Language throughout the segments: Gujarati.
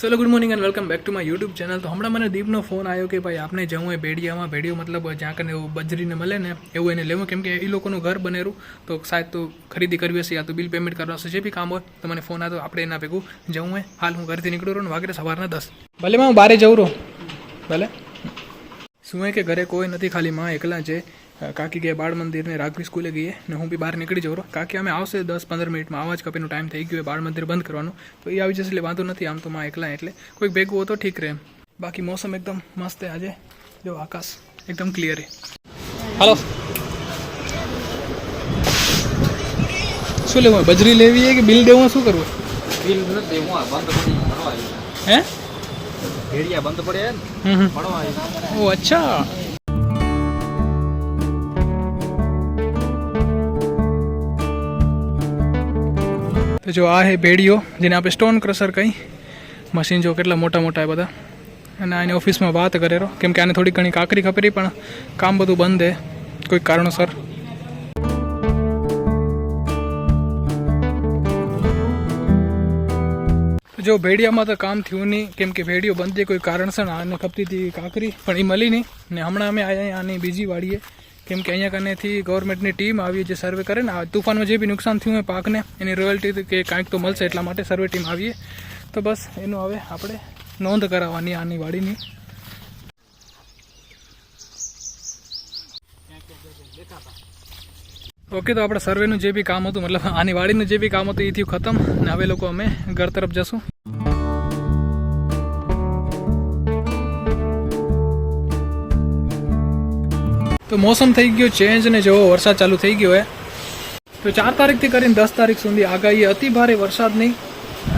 ચલો good morning and welcome back to my YouTube channel તો હમણાં મને દીપનો ફોન આવ્યો કે ભાઈ આપણે જવું હોય ભેડિયામાં ભેડિયો મતલબ જ્યાં કને એવું બજરીને મળે ને એવું એને લેવું. કેમ કે એ લોકોનું ઘર બનેરું તો શાયદ તો ખરીદી કરવી હશે યા તો બિલ પેમેન્ટ કરવા હશે, જે બી કામ હોય, તો મને ફોન આવ્યો આપણે એના ભેગું જવું હોય. હાલ હું ઘરથી નીકળું રહું ને વાગે સવારના દસ. ભલે હું બારે જવું રહું. ભલે. શું કે ઘરે કોઈ નથી ખાલી માં એકલા છે? કાકી ગયા બાળ મંદિરને રાઘવી સ્કૂલે ગઈએ. ને હું બી બહાર નીકળી જાઉં કાકી અમે આવશે દસ પંદર મિનિટમાં. આવા જ કપીનો ટાઈમ થઈ ગયો બાળ મંદિર બંધ કરવાનું. તો એ આવી જશે એટલે વાંધો નથી આમ તો માં એકલા એટલે. કોઈક ભેગું હોય તો ઠીક રહે બાકી મોસમ એકદમ મસ્ત છે આજે. જો આકાશ એકદમ ક્લિયર હાલો. શું લેવું બજરી લેવી છે કે બિલ દેવું શું કરવું બિલ નથી દેવું આ બંધ પડી હે? ભેડિયા બંધ પડે ને. ભણવા ઓ અચ્છા. તો જો આ હે ભેડિયો જેને આપણે સ્ટોન ક્રશર કહી મશીન જો કેટલા મોટા મોટા બધા. અને આની ઓફિસમાં વાત કરેલો. કેમ કે આને થોડી ઘણી કાકરી ખપેરી પણ કામ બધું બંધ હે કોઈક કારણોસર. જો ભેડિયામાં તો કામ થયું નહીં. કેમ કે ભેડિયો બનતી કોઈ કારણસર આને ખપતી હતી કાકરી, પણ એ મળી નહીં. ને હમણાં અમે આવ્યા આની બીજી વાડીએ. કેમ કે અહીંયા કનેથી ગવર્મેન્ટની ટીમ આવી જે સર્વે કરે ને, આ તુફાનમાં જે બી નુકસાન થયું હોય પાકને, એની રોયલ્ટી કે કાંઈક તો મળશે, એટલા માટે સર્વે ટીમ આવીએ. તો બસ, એનું હવે આપણે નોંધ કરાવવાની આની વાડીની. ઓકે, તો આપણે સર્વેનું જે બી કામ હતું, મતલબ આની વાડીનું જે બી કામ હતું, એ થયું ખતમ. ને હવે લોકો અમે ઘર તરફ જશું. તો મોસમ થઈ ગયો ચેન્જ ને જેવો વરસાદ ચાલુ થઈ ગયો હે, તો ચાર તારીખથી કરીને દસ તારીખ સુધી આગાહી અતિ ભારે વરસાદની.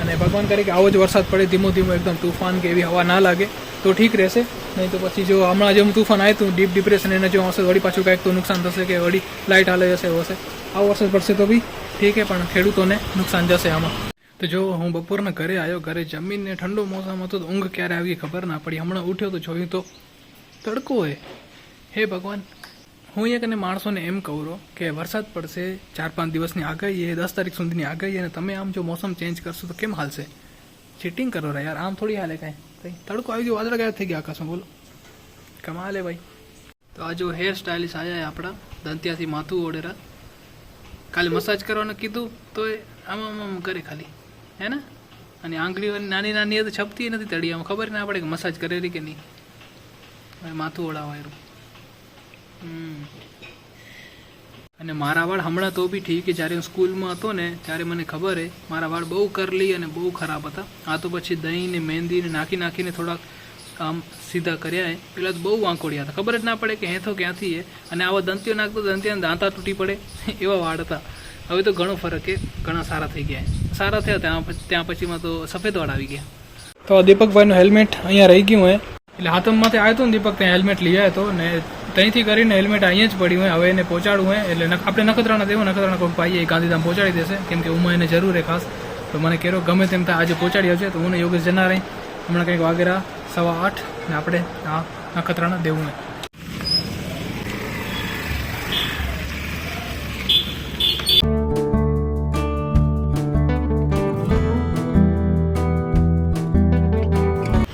અને ભગવાન કરે કે આવો જ વરસાદ પડે, ધીમો ધીમો એકદમ તુફાન કે એવી હવા ના લાગે, તો ઠીક રહેશે. નહીં તો પછી જો હમણાં જેમ તુફાન આવ્યું હતું ડીપ ડિપ્રેશન એને જો હશે, વળી પાછું કાંઈક તો નુકસાન થશે કે વળી લાઇટ હાલે જશે હશે. આવો વરસાદ પડશે તો બી ઠીક છે પણ ખેડૂતોને નુકસાન જશે આમાં. તો જો હું બપોરના ઘરે આવ્યો ઘરે જમીનને ઠંડો મોસમ હતો, તો ઊંઘ ક્યારે આવી ખબર ના પડી. હમણાં ઉઠ્યો તો જોયું તો તડકો હે. હે ભગવાન હું એક અને માણસોને એમ કહું રહો કે વરસાદ પડશે, ચાર પાંચ દિવસની આગાહી એ દસ તારીખ સુધીની આગાહી અને તમે આમ જો મોસમ ચેન્જ કરશો તો કેમ હાલશે? ચીટિંગ કરો રે યાર, આમ થોડી હાલે કાંઈ. કંઈ તડકો આવી ગયો વાદળા ગાયબ થઈ ગયા આકાશમાં, બોલો. કમાલે ભાઈ. તો આ જો હેર સ્ટાઇલિશ આવ્યા આપણા, દંતિયાથી માથું ઓડેરા ખાલી મસાજ કરવાનું કીધું તો એ આમ આમ કરે ખાલી. હે ને? અને આંગળીઓ નાની નાની તો છપતી નથી તળિયામાં. ખબર ના પડે કે મસાજ કરેલી કે નહીં. માથું ઓળાવાયું. અને મારા વાળ હમણાં તો બી ઠીક જ્યારે હું સ્કૂલમાં હતો ને, ત્યારે મને ખબર હે મારા વાળ બહુ કરલી અને બહુ ખરાબ હતા. આ તો પછી દહીં ને મહેંદી ને નાખી નાખીને થોડાક આમ સીધા કર્યા હે પેલા તો બહુ વાંકોડિયા હતા. ખબર જ ના પડે કે હેથો ક્યાંથી હે અને આવા દંતીઓ નાખતો દંતીઓને દાંતા તૂટી પડે. એવા વાળ હતા. હવે તો ઘણો ફરક એ ઘણા સારા થઈ ગયા સારા થયા. ત્યાં ત્યાં પછીમાં તો સફેદ વાળ આવી ગયા. તો દીપકભાઈનું હેલ્મેટ અહીંયા રહી ગયું હોય એટલે હાથમમાંથી આવ્યો હતો ને દીપક, ત્યાં હેલ્મેટ લઈ આવ્યો હતો ને ત્યાંથી કરીને હેલ્મેટ અહીંયા જ પડ્યું હોય, હવે એને પહોંચાડવું હોય, એટલે આપણે નખત્રાણા દેવું, નખત્રાણા કોઈ ભાઈ ગાંધીધામ પહોંચાડી દેશે. કેમ કે ઉમા એને જરૂર હે ખાસ. તો મને કેરો ગમે તેમ થાય, આજે પહોંચાડી આવશે, તો હું યોગેશ જના રહી હમણાં કંઈક વાગેરા સવા આઠ ને આપણે આ નખત્રાણા દેવું હોય.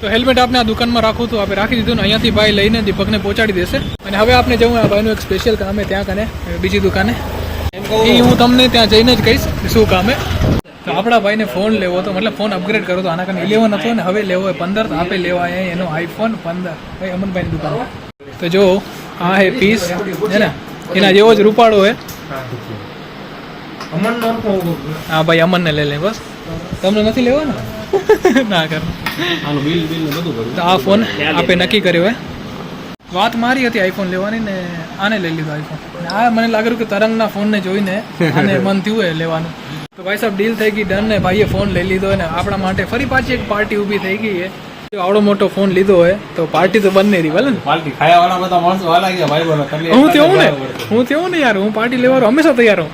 તો હેલ્મેટ આપણે આ દુકાનમાં રાખવું હતું આપણે રાખી દીધું ને અહીંયાથી ભાઈ લઈને દીપકને પહોંચાડી દેશે. અને હવે આપણે જવું આ ભાઈનું એક સ્પેશિયલ કામ ત્યાં કને બીજી દુકાને. એ હું તમને ત્યાં જઈને જ કહીશ શું કામ તો આપણા ભાઈને ફોન લેવો હતો મતલબ ફોન અપગ્રેડ કરો તો આના કારણે ઇલેવન હતો ને હવે લેવો હોય પંદર તો આપે લેવા એનો આઈફોન પંદર. ભાઈ અમનભાઈની દુકાન તો જો આ હે પીસ હે ને? એના જેવો જ રૂપાળો હે. હા ભાઈ અમનને લઈ લે બસ. તમને નથી લેવો ને ના કર. આનું બિલ બિલ બધું ભરું. તો આ ફોન આપે નક્કી કર્યો હે. વાત મારી હતી આઈફોન લેવાની ને આને લઈ લીધો આઈફોન આ મને લાગ્યું કે તરંગના ફોનને જોઈને આને મન થયું હે લેવાનું. તો ભાઈ સાહેબ ડીલ થઈ ગઈ ડન ને ભાઈએ ફોન લઈ લીધો ને આપણા માટે ફરી પાછી એક પાર્ટી ઊભી થઈ ગઈ છે આવડો મોટો ફોન લીધો હોય તો પાર્ટી તો બંને રહી ભલે પાર્ટી ખાયા વાળા બધા માણસો વાલા ગયા ભાઈ બોલો હું તેવું ને? હું તેવું ને યાર હું પાર્ટી લેવાનો હંમેશા તૈયાર હું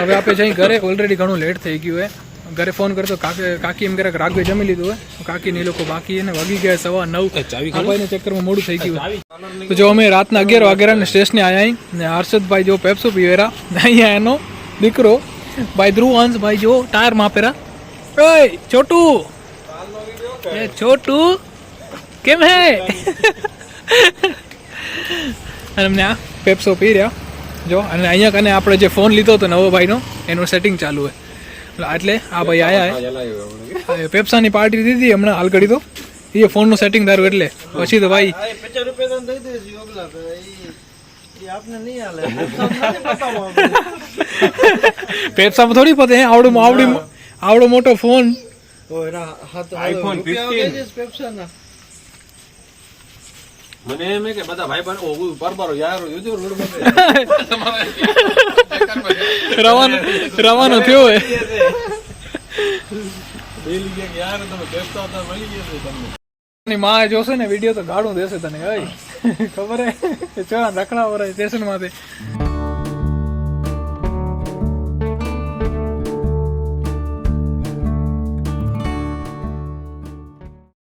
હવે આપણે જઈ ઘરે ઓલરેડી ઘણું લેટ થઈ ગયું હે. ઘરે ફોન કરતો કાકી કાકી એમ કરે રાગવે જમી લીધું હોય. કાકી ને એ લોકો બાકી એને વાગી ગયા સવા નવ. ચાવી ચક્કરમાં મોડું થઈ ગયું. તો જો અમે રાતના અગિયાર વાગ્યા સ્ટેશને આવ્યા ને હર્ષદભાઈ જો પેપ્સો પીવેરા અહીંયા એનો દીકરો ભાઈ ધ્રુવ અંશ ભાઈ જો ટાયર માપેરા. ઓય છોટું! એ છોટુ કેમ હે? અને અમને આ પેપ્સો પી રહ્યા. જો અને અહીંયા કને આપણે જે ફોન લીધો હતો નવો ભાઈનો એનું સેટિંગ ચાલુ હોય. એટલે આ ભાઈ આયા પેપ્સાની પાર્ટી દીધી હમણાં હાલ કરી તો એ ફોનનું સેટિંગ તારું એટલે. પછી તો ભાઈ પેપ્સામાં થોડી પતે હે આવડો આવડી આવડો મોટો ફોન. ઓય રા હા તો iPhone રૂપિયા 15. દઈ દેજો પેપ્સાના. મને એમ કે બધા ભાઈ બહેન ઓ યાર રવાનો રવાનો થયો હે જોશે ને વીડિયો તો ગાળું દેશે તને ખબર હે ચા રખડા વરાય સ્ટેશનમાંથી